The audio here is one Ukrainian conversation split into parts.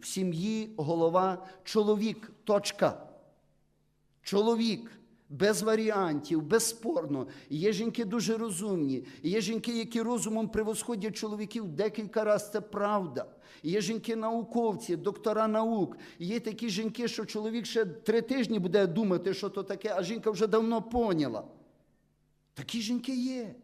В сім'ї голова чоловік. Точка. Чоловік. Без варіантів, безспорно. Є жінки дуже розумні. Є жінки, які розумом превосходять чоловіків декілька разів, це правда. Є жінки науковці, доктора наук. Є такі жінки, що чоловік ще три тижні буде думати, що то таке, а жінка вже давно поняла. Такі жінки є.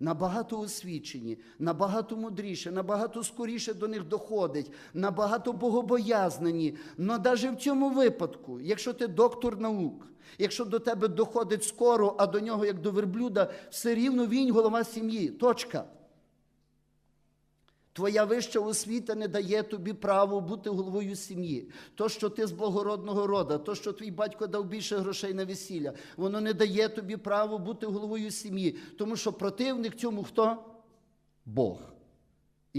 Набагато освічені, набагато мудріше, набагато скоріше до них доходить, набагато богобоязнені. Но навіть в цьому випадку, якщо ти доктор наук, якщо до тебе доходить скоро, а до нього, як до верблюда, все рівно він голова сім'ї. Точка. Твоя вища освіта не дає тобі право бути головою сім'ї. То, що ти з благородного рода, то, що твій батько дав більше грошей на весілля, воно не дає тобі право бути головою сім'ї. Тому що противник цьому хто? Бог.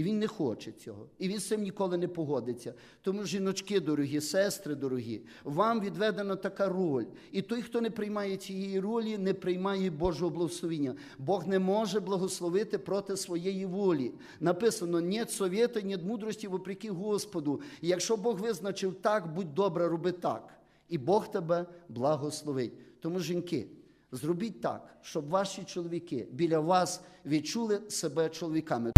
І він не хоче цього. І він з цим ніколи не погодиться. Тому, жіночки дорогі, сестри дорогі, вам відведена така роль. І той, хто не приймає цієї ролі, не приймає Божого благословення. Бог не може благословити проти своєї волі. Написано: «Нет совета, нет мудрості вопреки Господу. І якщо Бог визначив так, будь добра, роби так. І Бог тебе благословить. Тому, жінки, зробіть так, щоб ваші чоловіки біля вас відчули себе чоловіками.